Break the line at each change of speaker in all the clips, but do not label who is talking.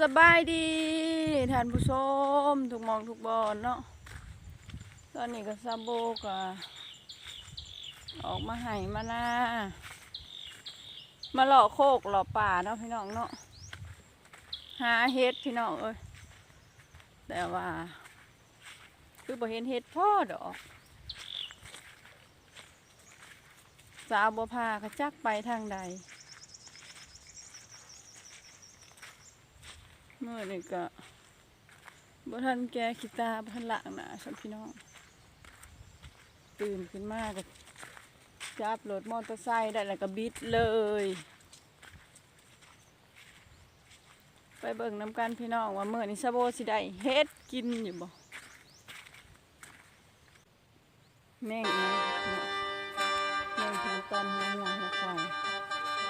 สบายดีท่านผู้ชมทุกมองทุกบอนเนาะตอนนี้ก็ซาโบก็ออกมาไห้มาหน้ามาหล่อโคกหล่อป่าเนาะพี่น้องเนาะหาเฮ็ดพี่น้องเอ้ยแต่ว่า คือบ่เห็นเฮ็ดพ่อดอกสาวบัวพากระจักไปทางใด มื่อนี่ก็บ่ทันแกขีตาบ่ทันละหนาสัมพี่น้อง ตื่นขึ้นมาก็จับรถมอเตอร์ไซค์ได้แล้วก็บิดเลย ไปเบิ่งน้ำกันพี่น้องว่าเมื่อนี้ซาโบสิได้เฮ็ดกินอยู่บ่แม่งนะแม่งถึงตอมหัวหัวหัวควาย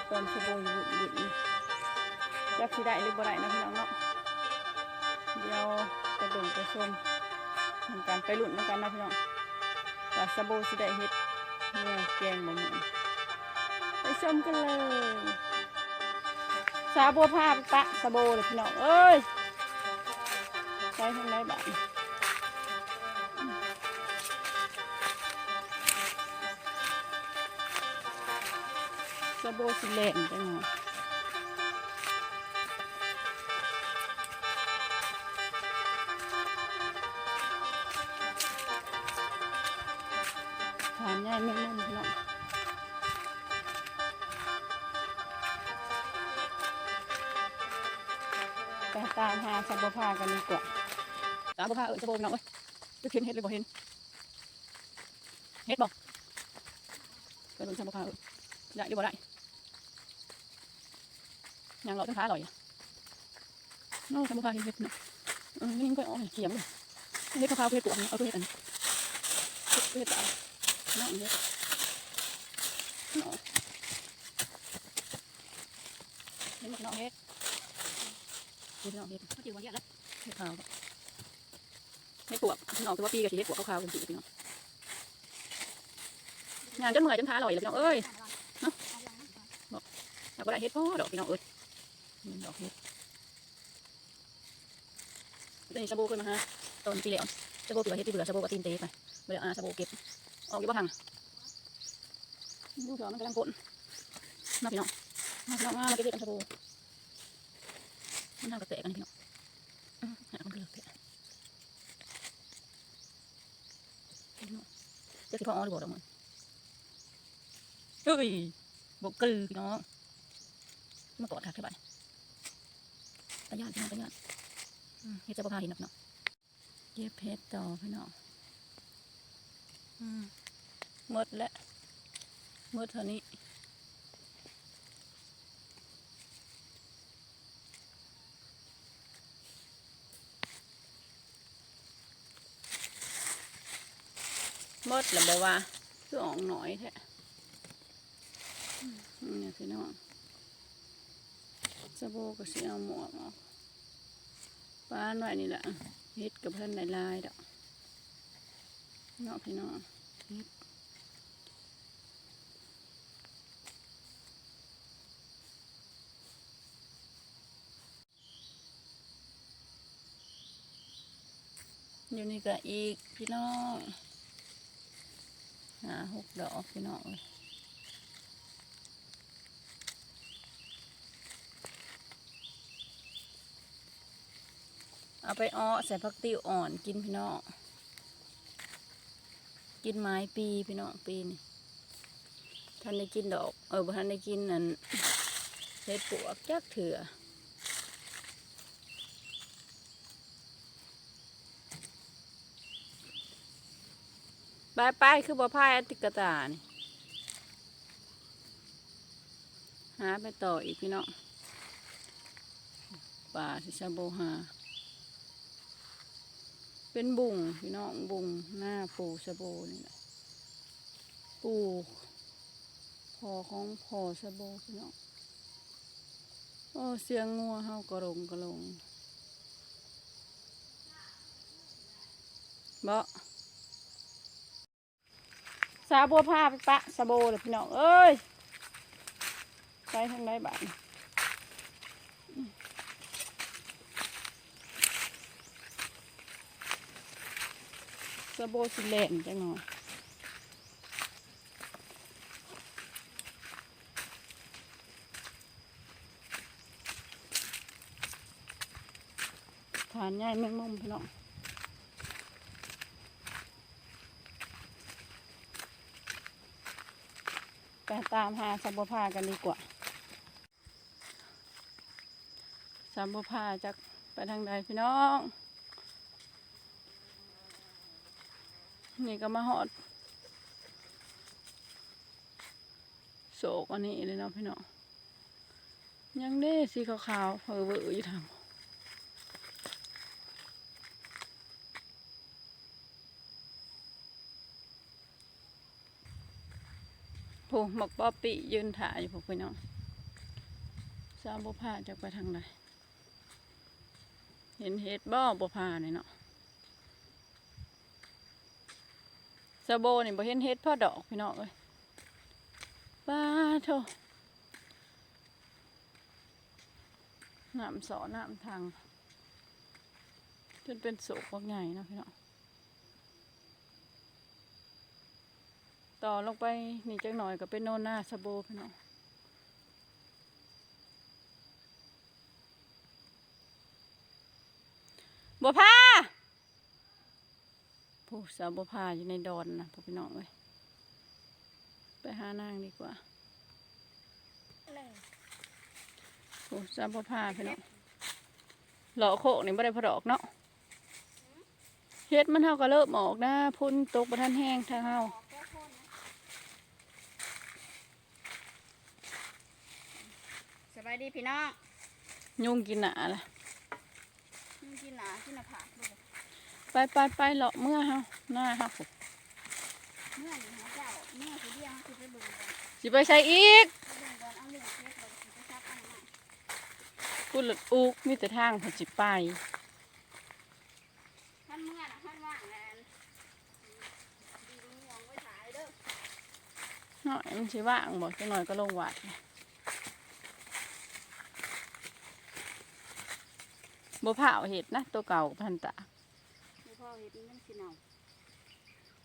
ตอมซาโบอยู่บุดนี่จักสิได้หรือบ่ได้นะพี่น้องเนาะ เดี๋ยวไปเบิ่งไปชมทำการไปหลุดน้ำกันนะพี่น้องว่าซาโบสิได้เฮ็ดแนวแกงบ่เหมือนไปชมกันเลยซาโบพาไปะซาโบเลยพี่น้องเอ้ยไปทางไหนบ้างซาโบสิเล่นจังหวะ สับปะพาเออสับปะพี่น้องเอ้ยจะเห็นเห็ดหรือบ่เห็นเห็ดบ่ไปดูสับปะพาเออได้หรือบ่ได้ยังเราต้องท้าอร่ อยอะน้ปะพาเห็ดเนาะเออนี่ก็อ๋อเขียมเลยเห็ดกะเพราเห็ดปวกเอาตัวเห็ดอันนี้เห็ดอะไรน้องเยอววันเยอะแล้วเฮ็ดขาปีกับสีเฮ็ดปวกขาวๆเป็นสีพี่น้องงานจนเมื่อยจนท้าลอยเลยพี่น้องเอ้ยเนาะบอกเราก็ได้เฮ็ดพ่อดอกพี่น้องเอ้ยดอกเฮ็ดตอนนี้ชาบูขึ้นมาฮะตอนปีเหลียวชาบูเกลือเฮ็ดที่เบื่อชาบูกับตีนเตะไปเบื่ออาชาบูเก็บออกอยู่บ่ทางดูเถอะมันกำลังกดมาพี่น้องมาพี่น้องมามาเก็บกันสบู่มันทำกระเตะกันพี่น้องอื้อหาคนกระเตะพี่น้อง จะสิพออ้อหรือบ่ดอกมันเฮ้ยบกกลือพี่น้องมากอดค่ะแค่บ้านตะยานพี่น้องตะยานเฮ็ดจะบ่พาหินหนักเนาะเย็บเพชรต่อพี่น้องหมดแล้วหมดเท่านี้ มดแล้วบอกว่าคือออกหน่อยแท้นี่พี่น้องสบู่ก็สิเอาหมวกออกป้านไว้นี่แหละเฮ็ดกับเพิ่นลายๆดอกเนาะพี่น้องเฮ็ดอยู่นี่ก็อีกพี่น้อง หาหกดอกพี่น้องเลยเอาไปอ้อใส่ผักติ้วอ่อนกินพี่น้อง กินไม้ปีพี่น้องปีนี่ท่านได้กินดอก เออท่านได้กินนั่นเห็ดปวกจักเถื่อ ไปไปคือบ่พายอติกตานี่หาไปต่ออีกพี่น้องป่าสิชาโบหา เป็นบุ่งพี่น้องบุ่งหน้าปูชาโบนี่แหละปูพอของพอชาโบพี่น้องโอ้เสียงงัวเฮากระลงกระลง สาบัวผ้าไปปะสาโบเลยพี่น้องเอ้ยไปทางไหนบ้างสาโบสิเลนจังหน่อยฐานใหญ่ไม่มุมพี่น้อง ตามหาสัมปพากันดีกว่า สัมปพาจากไปทางใดพี่น้อง นี่ก็มาหอดโศกอันนี้เลยเนาะพี่น้อง ยังได้สีขาวๆเผอเวออยู่ทาง ผู้หมกป๊อปปี้ยืนถ่ายอยู่พวกพี่น้องสาวบุพาจะไปทางใดเห็นเห็ดบ่อบุพาเนี่ยเนาะสะโบนี่บ่เห็นเฮ็ดพ่อดอกพี่น้องเอ้ยป้าโถน้ำสอน้ำทางจนเป็นโศกวกใหญ่เนาะพี่น้อง ต่อลงไปนี่จักหน่อยก็เป็นโนนหน้าสะโบพี่น้องบัวพาผู้สาวบพาอยู่ในดอนนะพี่น้องเอ้ยไปหานางดีกว่าผู้สาวบพาพี่น้องหล่อโคกนี่ไม่ได้พอดอกเนาะเฮ็ดมันเท่าก็เริ่มออกนะ พุ่นตกประทันแห้งทางเฮา
บายดีพี่น้อง
ยุงกินหนาละ
นี่กินหนากินหน้าผากดู
ไปไปไปเลาะเมื่อเฮาหน้าเฮาพุ
เมื่อนี่หาเจ้าแม่คือเดียวคือไปเบิ่งก่อน
สิไปใช้อีก
ไปเบิ่งก่อนเอาเรื่องเล็กเลยสิไปซักเอันใหม่
พูดหลุดอุกมีแต่ทางเพิ่นสิไป
ท่านเมื่อนะท่านว่างงานดีดูงวงไว้ถ่ายเด้อ
หน่อยมันสิว่างบ่จังหน่อยก็ลงวัด บ่เผาเห็ดนะตัวเก่าพันตา
มีพ่อเห็ดมันสิเน่า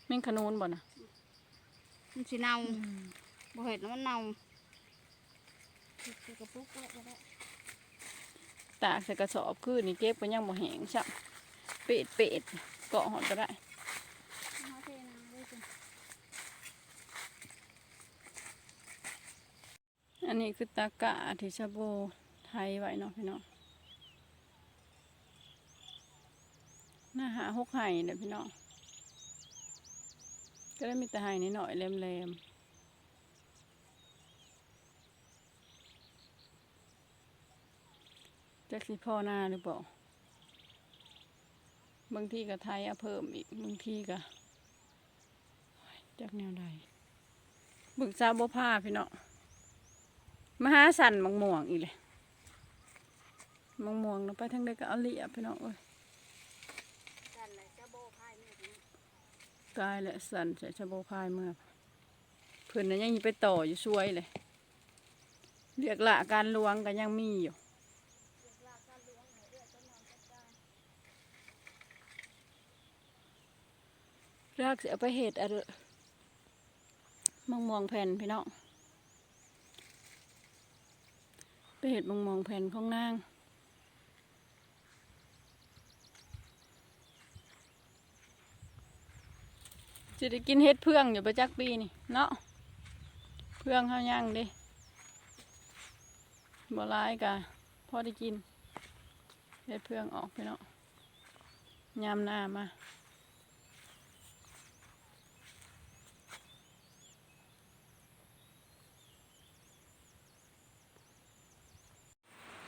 แม่งขนูนบ่นะ
มันสิเน่าบ่เห็ดแล้วมันเน่าคือกระปุกไว้ก็ได้
ตากใส่กระสอบคือนี่เก็บก็ยังบ่แห้งซับเป็ดเป็ดเกาะหอดก็ได้
เอาเทน้ำไว้ก่อน
อันนี้คือตากะที่ชาโบไทยไว้เนาะพี่น้องหน้าหาหกไห่เด้อพี่น้องก็ได้มีแต่ไห่นิดหน่อยๆแหลมๆจักสิพ่อหน้าหรือเปล่าบางทีก็ไทยเอาเพิ่มอีกบางทีก็จักแนวใดบึกซาบผ้าพี่น้องมาหาสันมังม่วงอีกเลยมังม่วงเนาไปทางใดก็เอาเลียพี่น้องเอ้ย
กันเลยเจ้าโบพายแม่พี่น้อง
ตายแล้วสันใส่ชะโบพายเมื่อเพื่อนน่ะยังไปต่ออยู่ช่วยเลยเรียกละการลวงก็ยังมีอยู่
รากเสี
ยไปเหตุอะไรมังม่วงแผ่นพี่น้องไปเหตุมังม่วงแผ่นของนาง จะได้กินเฮ็ดเพื่องอยู่ประจักปีนี่เนาะเพื่องเขาวย่างดิบ่ร้ายกะพอได้กินเฮ็ดเพื่องออกพี่เนาะยามหน้ามา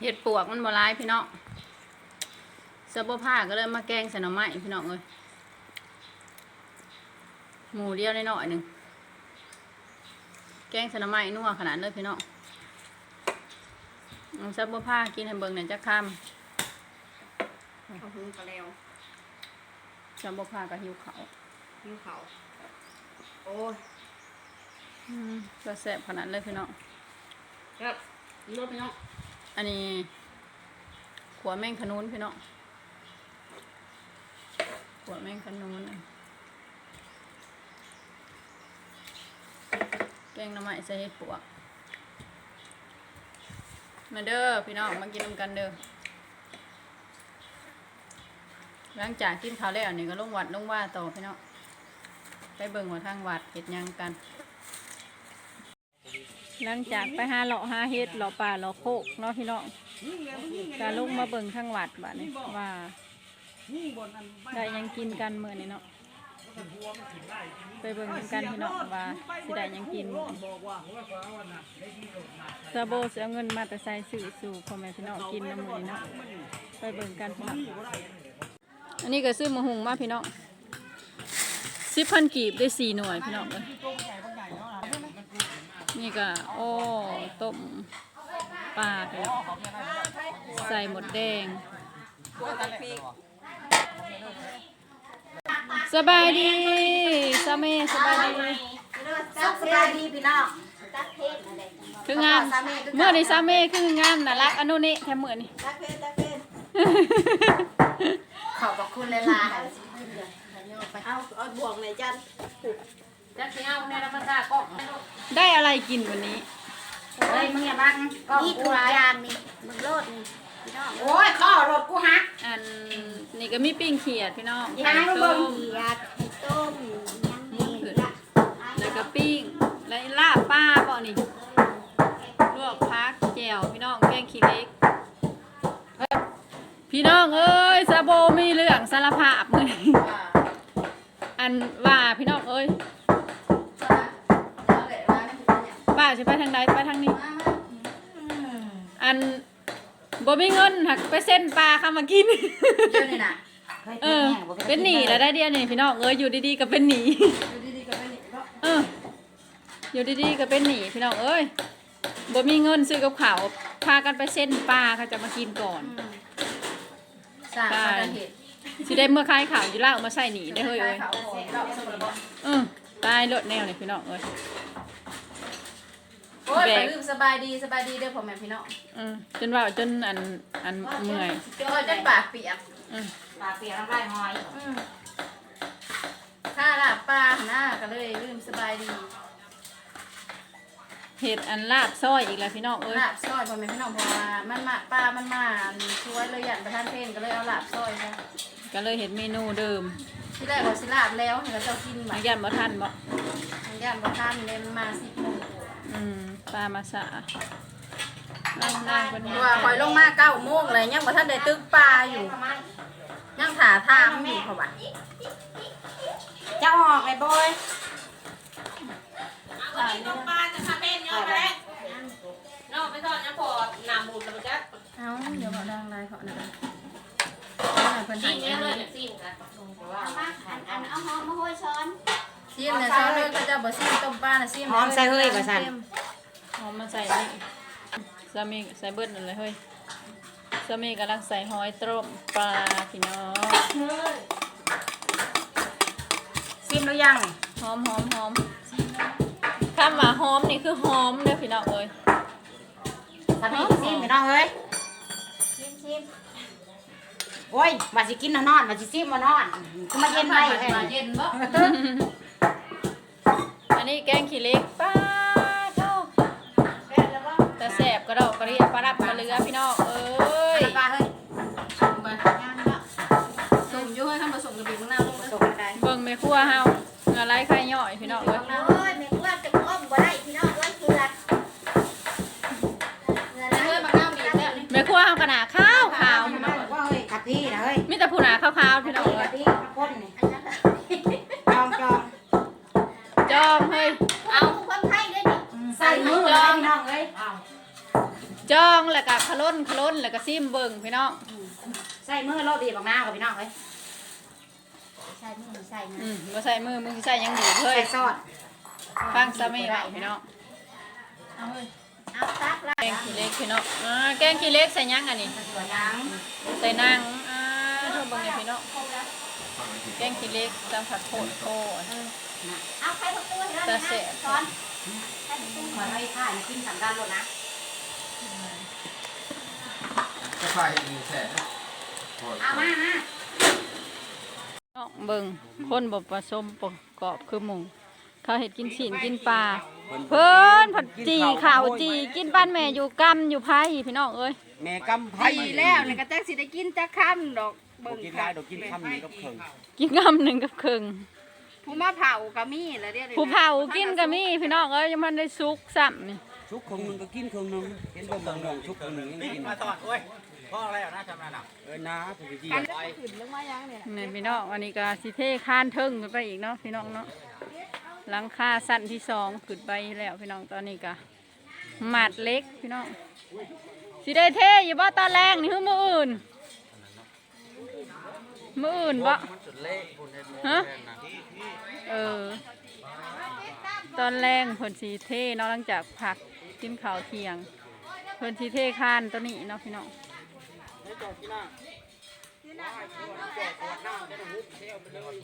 เห็ดปวกมันบ่ร้ายพี่น้องเสื้อผ้าก็เลยมาแกงใส่หน่อไม้พี่น้องเอ้ย หมูเดียวน้อยๆหนึ่งแกงใส่หน่อไม้นัวขนาดเลยพี่น้องเอาเสื้อผ้ากินให้เบิ่งหน่อยจะค
เอาหุงกระแล้วำ
เสื้อผ้าก็หิวเขาว
หิวเขาวโอ้ย
อืมก็แซ่บขนาดเลยพี่น้อง
ครับรถพี่น้อง
อันนี้ขัวแมงขนุนพี่น้องขัวแมงขนุนน่ะ กงหน่อไม้ใส่เห็ดปวก มาเด้อพี่น้องมากินนำกันเด้อหลังจากกินข้าวแล้วนี่ก็ลงวัดลงว่าต่อพี่น้องไปเบิ่งว่าทางวัดเห็ดยังกัน หลังจากไปหาเลาะหาเห็ดเลาะป่าเลาะโคกเนาะพี่น้องก็ลงมาเบิ่งทางวัดบัดนี้ว่าได้ยังกินกันเมื้อนี้เนาะ ไปเบิ่งกันพี่น้องว่าสิได้หยังกินซาโบเสียเงินมาแต่ใส่สื่อสู่พ่อแม่พี่น้องกินน้ำมือนี้เนาะไปเบิ่งกันพี่น้องอันนี้ก็ซื้อมะฮุงมาพี่น้องสิบพันกีบได้สี่หน่วยพี่น้องเลยนี่ก็โอ้ต้มปลาพี่น้องใส่หมดแดง สบายดีสามีสบายดี
สบายดีพี่น้องตักเพชรอะไร
คืองามเมื่อนี้สามีคืองามน่ารักอันนู้นนี่แค่เมื่อนี้
ตักเพชรตักเพชรขอบพระคุณเลยล่ะเอาเอาบ่วงไหนจัน
จักสิเอาในรับประทานกล้อง
ได้อะไรกินวันนี้
เฮ้ยมึงอย่าบังกล้อง
นี่
กู
ถุง
ร้าย
ยางนี่มึงโลดนี่ พี่น้อง
โอ้ยข้อรถกูหัก
อันนี่ก็มีปิ้งเขียดพี่น้อง
ยัง
ไข่
ไม่
ต้
เบิ่
ม
ง
เขียดไข่ต้มยังนี่ละ
แล้วก็ปิ้งแล้วลาบป้าเปล่านี่ลวกพักแจ่วพี่น้องแกงขี้เล็ก พี่น้องเอ้ยซาโบมีเรื่องสารภาพมือนี้อันว่าพี่น้องเอ้ยป้าจะไปทางใดไปทางนี้ อัน บ่มีเงินหักไปเส้นปลาเข้ามากิน
เจ้านี่น่ะ
เออ เป็นหนีแล้วได้เดียวนี่พี่น้องเอ้ยอยู่ดีๆก็เป็นหนีเออ อยู่ดีๆก็เป็นหนีพี่น้องเอ้ยบ่มีเงินซื้อกับข้าวพากันไปเส้นปลาเขาจะมากินก่อน
สร้างสาเหตุ
สิได้เมื่อคายข่าวอยู่ล่าเอามาใส่หนีได้อเฮ้ยเอ้ย
เขาเสียเราสมบูรณ์
เออตายโลดแนวเลยพี่น้องเอ้ย
โอ้ยไปลืมสบายดีสบายดีเด้อพ่อแม่พี่น้อง
เออจนว่าจนอันอันเมื่อย
โอ้ยจนปากเปียก
เออ
ปากเปียกน้ำลายหอยข้าลาบปลาหน้าก็เลยลืมสบายดี
เห็ดอันลาบซอยอีกแล้วพี่น้องเอ้ย
ลาบซอยพ่อแม่พี่น้องเพราะว่ามันมาปลามันมาช่วยเลยยันประทานเพลงก็เลยเอาลาบซอยซะ
ก็เลยเห็ดเมนูเดิม
ที่แรกเราสิลาบแล้วให้เราเจ้ากินแบ
นั
บ
กยันบ่ทันบ่
ย่านประทานเลยมันมาสิบโมง
อืมปลามาสะนั่งนั่งเป็น
ตัวคอยลงมาเก้าโมงเลยยังบ่ทันได้ตึกปลาอยู่ยังถาทางอยู่เขาว่า
จะออกไอ้บอย
เอ้าเดี๋ยวบอกดังไรเขานะเพิ่นให้เงินเลย
เอามาอันอันเอาหอมมาห้อยช้อน
ซีมเนี่ยซอสเลยเขาจะบ่ซีมต้มปลาน่ะซีม
หอมใส่เฮ้ยบ่สั่น
หอมมาใส่นี่สามีใส่เบิดนั่นเลยเฮ้ยสามีกำลังใส่หอยต้มปลาพี่น้อง
ซิมหรือยัง
หอมหอมหอมคำว่าหอมนี่คือหอมเด้อพี่น้องเอ้ย
ทำให้ซิมพี่น้องเอ้ยซิมซิมโอ้ยว่าสิกินนอนว่าสิซิมมานอนก็มาเย็นไป
มาเย็นบ่
อั นนี้แกงขี้เหล็กป้าเท่าแต่แสบกระดอกกระเรียปลารับปลาเรือพี่น้อง
ก็
ซิมเบิ่งพี่น้อง
ใส่มือโรบีบางหน้ากับพี่น้องเอ้ยใส่มือใส่มือ
อืมบ่ใส่มือมึงสิใส่หยังอยู่เฮ้ย
ใส่ซอส
ฟังซะไม่ไหวพี่น้อง
เอาเฮ้ย
เอาตักละ
แกงขี้เหล็กพี่น้องอ่าแกงขี้เหล็กใส่หยังอันนี้
ตัวยัง
ใส่นางอ่าโทษเบิ่งให้พี่น้องแกงขี้เหล็กจังผัดโคตรโคตร
เอาใครประตูให้เรานะช้อนใครประตูขอให้ข้ากินสำคัญหมดนะ
จะพายมีแฉะ
เอามามา
น้องเบิ่งคนบ่ผสมประกอบคือหมูเขาเฮ็ดกินฉีนกินปลาเพิ่นผัดจีข่าวจีกินบ้านแม่อยู่กำอยู่ไผ่พี่น้องเอ้ย
แม่กำไผ่
ดีแล้วนี่ก็จักสิได้กินจักค่ำดอก
บ่
เบิ่ง
กินห
ค่ะ
ลายดอกกินคำนี้กับเพิ่ง
กินกำหนึ่งกับครึ่ง
ผู้มาเผาก็มีแล้วเดี๋ยวนี้
ผู้เผากินก็มีพี่น้องเอ้ยยังมันได้สุกซ้ำนี่
ชุกคงหนึงก็กินคงหนึงเห็นบ่มองน้องชุกคงหนึงยังกิน
มาตอนโอ้ย พ่ออะไรอะน่าจำได้หรอ
เออนะผู้จี
อันนี้ขึ้นเรื่องว่ายังเนี่ย
นี่พี่น้องอันนี้ก็สิเทคานเทิงขึ้นไปอีกเนาะพี่น้องเนาะหลังคาสั้นที่สองขึ้นไปแล้วพี่น้องตอนนี้ก็หมัดเล็กพี่น้องสิได้เทอยู่บ่ตอนแรกนี่คือมืออื่นมืออื่นบ่ฮะเออตอนแรงเพิ่นสีเทเนาะหลังจากผักกินข้าวเที่ยงเพิ่นสีเทคานตัวนี้เนาะพี่น้อง จอด
ที่หน้าที่หน้าจอดจอดหน้าจะหุบเที่ยวไปเลย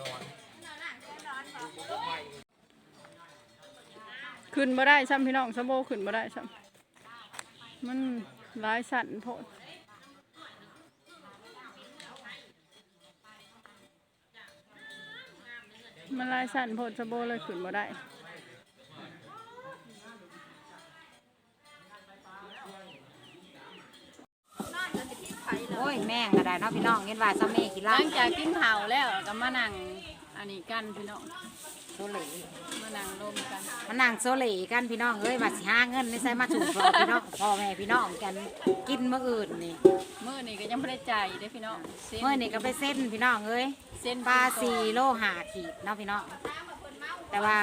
ขึ้นมาได้ซ้ำพี่น้องสมโบขึ้นมาได้ซ้ำมันร้ายสั่นโพดมันลายสั่นโพดสะโบเลยขึ้นมาได้
โอ้ยแม่งก็ได้เนาะพี่น้องเห็นว่าซาเม่กิน
ห
เหล้า
ลังจากกินเผาวแล้วก็มานั่งอันนี้กันพี่น้อง
โซเหล
มานั่งลมกัน
มานั่งโซเหลกันพี่น้องเอ้ยว่าสิหาเงินในใส่มาถูกพอพี่น้องพ่อแม่พี่น้องกันกินมื้ออื่นนี่
มื้อนี้ก็ยังไม่ได้จ่ายเด้อพี่น้องส้
เมื่อนี่ก็ไปเส้นพี่น้องเอ้ย
เส้น
ปลาสี่โลหาขีดเนาะพี่น้องแต่ว่า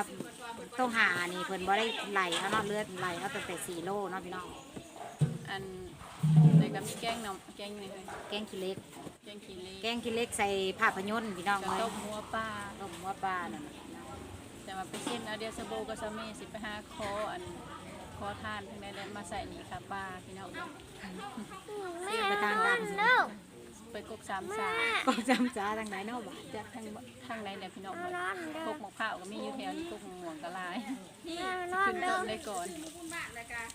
ต้องหานี่เพิ่นบ่ได้ไหลเอาเนาะเลือดไหลเอาตั้งแต่สี่โลเนาะพี่น้อง
อัน ในกับมีแกงหน่อแกงนี่เลย
แกงขี้เหล็ก
แกงขี้เหล็
แก
ก
งขี้เหล็กใส่ภาพยนตร์พี่น้อง
กับ
เอ้ย
ต้มหัวปลา
ต้มหัวปลานั่นน่ะ
แต่ว่าไปเส้นเอาเดียวสะโบกับสะเมสิไปหาคออันคอทานทั้งนั้นแล้วมาใส่นี่ค่ะปลาพี่น้อง
เสียไปทางดำ
ไปกกสามสา
ก็จำจ้าทางไหนเนาะบ่า
จากทางบ่ทางไหนเนี่ยพี่น้องกกหมกข้าวก็มีอยู่แถวนี้กกม่วงกะลายขึ้นต้นได้ก่อน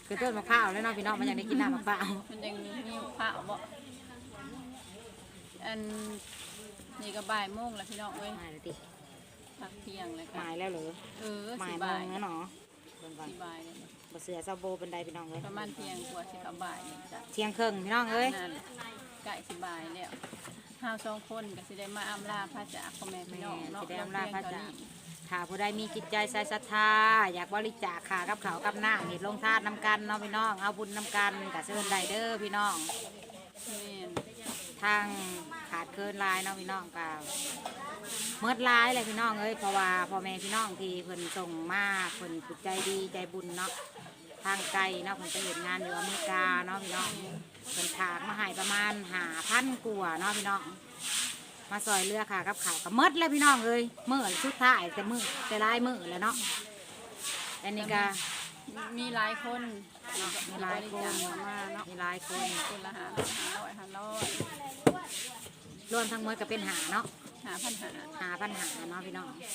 คือต้นมะพร้าวแล้วเนาะพี่น้องมันยังได้กินน้ำมะพร้าว
มันยังมีผ้าบ่อันนี่ก็บ่ายโมงแล้วพี่น้องเอ้ย
หมายเลยติ
พักเที่ยงแล้ว
ห
ก็
มายแล้วเหรอ
เออ
หมา
สิ
ยโม
บ่าย
งแล้วเนาะเบิ่งก่อน
สิบ่ายเลย
บ่เสือซาโบเป็นไดพี่น้องเอ้ย
ประมาณเที่ยงกว่าสิเข้าบ่ายนี่จ้ะ
เที่ยงครึ่งพี่น้องเอ้ย
นั่น ใกล้สิบ่ายแล้วห้าสองคนก็สิได้มาอำลาพระจากพ่อแม่พี่น้องเนาะ
สิได้อำลาพระจาก
เพียงเท่นี้
ถ้าผู้ใดมีจิตใจใส่ศรัทธา อยากบริจาคขากับเขาวกับน้ำเห็ดลงทานน้ำกันเนาะพี่น้อง เอาบุญน้ำกันกับเชิญไดเดอร์พี่น้อง
แม่น
ทางขาดเคินหลายเนาะพี่น้องกับเมื่อร้ายเลยพี่น้องเอ้ยเพราะว่าพ่อแม่พี่น้องที่เพิ่นส่งมาเพิ่นจิตใจดีใจบุญเนาะ ทางไกลเนาะเพิ่นไปเห็นงานอยู่อเมริกาเนาะพี่น้องเพิ่นถากมาให้ประมาณหาพันกว่าเนาะพี่น้อง มาซอยเรือค่ะกับข่าวกับมดเลยพี่น้องเอ้ยเมื่อสุดท้ายแต่มือแต่ลายมือแล้วเนาะอันนี้ก็
มีหลายคนเนาะ
มีหลายคน
บริจคมาเนาะ
มีหลายคน
คนละหาห้าร้อยห้าร้อย
รวมทั้งหมดก็เป็นหาเนาะ
หาพันหา
หาปัญหาเนาะพี่น้อง
นี่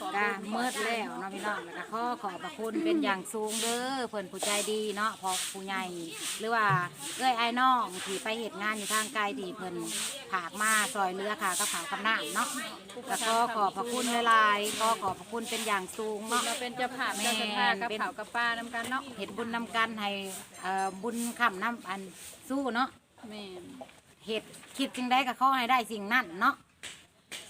ขอบ
ก็
คุณ
เมื่อแล้วเนาะพี่น้องแล้วก็ขอขอบพระคุณเป็นอย่างสูงเด้อเพิ่นผู้ใจดีเนาะพอผู้ใหญ่หรือว่าเอ้ยไอ้น้องที่ไปเหตุงานอยู่ทางไกลที่เพิ่นผากมาซอยเรือค่ะกับขาวกับน้ำเนาะแล้วก็ขอบพระคุณหลายๆก็ขอบพระคุณเป็นอย่างสูงเนาะ
เราเป็นเจ้าภาพเจ้าสถากับเผากับป้านำกันเนาะ
เห็ดบุญนำกันให้เอ่อบุญคำน้ำอันสู้เนาะ
แม่น
เห็ดคิดจึงได้ก็ขอให้ได้สิ่งนั้นเนาะ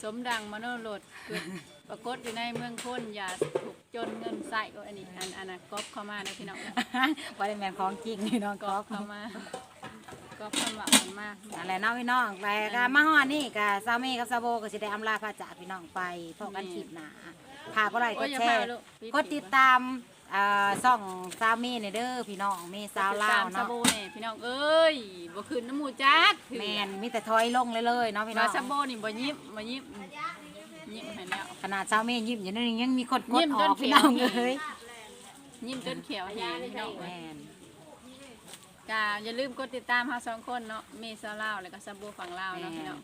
สมดังมโนโลดเกิดปรากฏอยู่ในเมืองคนอย่าถูกจนเงินใส่โอ้อันนี้อันอันน่ะก๊อปเข้ามานะพี่น้อง
บริแมนของจริงนี่น้อง
ก๊
ก๊
อ
อ
ป
ฟ
เข้ามาก๊อปเข้ามามันมา
อะไรเนาะพี่น้องไปก็มาฮอดนี่กับซามีกับซาโบก็สิได้อำลาพระจากพี่น้องไปพบกันคลิปหน้าฝากก็ไลค์ก
โอ้ย
ด
อย่า
แช
พา
ร์
ลูก
กดติดตามเอ่อช่องซามีนี่เด้อพี่น้องมีสาวลาว
ตามส
เนาะ
บู่นี่พี่น้องเอ้ยบ่คืนน้ำหมูจัก
แมนมีแต่ถอยลงเลยเลยๆเนาะพี่น้
มา
อง
สบู่นี่บ่ยิบบ่ยิบยิบให้แล้ว
ขนาดซามียิ้มอยู่นั่นยังมีคนก
ยิ้
ด
ม
อ
จ
อนก
เขี
พี่
ยว
น้องเลย
ยิ้มจนเขียวแหงพี่น้อง
แม
เอ้ย
น
กาอย่าลืมกดติดตามเฮาสองคนเนาะเมซาลาวแล้วก็สบู่ฝั่งลาว
แม
เนาะพี่
น
น้อง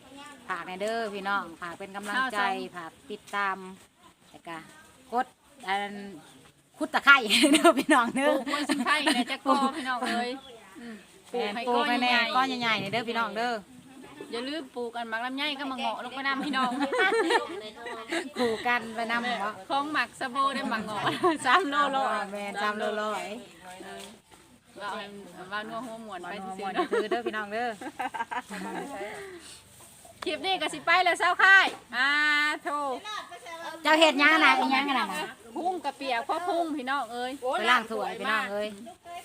ฝากในเด้อพี่น้องฝากเป็นกำลังใจ
เอาสอง
ฝากติดตามแล้วก็กดอัน คุดตะไคร้เด้อพี่น้อง
ป
เด้
ลู
อ
กไว้สักไข่เนี่ยจะกอพี่น้องเอ้ยอืมปลู
แม่
ก
น
ให้
ปลู
ก้
ก
อน
ให้แน่
ใหญ่
ก้อนใหญ่ๆนี่เด้อพี่น้องเด้อ
อย่าลืมปลูกกันหมักลำไยก็มาเงาะลงไปน้ำพี่น้อง
คู่กันไปนำเนาะ
ของหมักสะโบได้หมักเงาะสามโลโล
แม่นจำโลร้อย
ว่าเอาว่านัวหัวหมวน
ไป
ไป
ซื้
ซื้
อ
อ
ๆ
เนาะ
ถือเด้อพี่น้องเด้อ
คลิปนี้ก็สิไปแล้วเศร้าค่ายอ่าโท
เจ้าเฮ็ดหยังน่ะอีหยังกันน่ะนะ
พุ่งกระเปียกพ่อพุ่งพี่น้องเอ้ย
ไปล้างถ้วยพี่น้องเอ้ย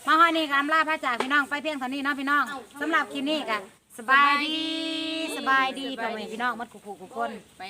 มาฮอดนี่ก็อำลาพระจากพี่น้องไปเพียงเท่านี้เนาะพี่น้องสำหรับคลิปนี้ก็สบายดีสบายดีพ่อแม่พี่น้องหมดทุกผู้ทุกคน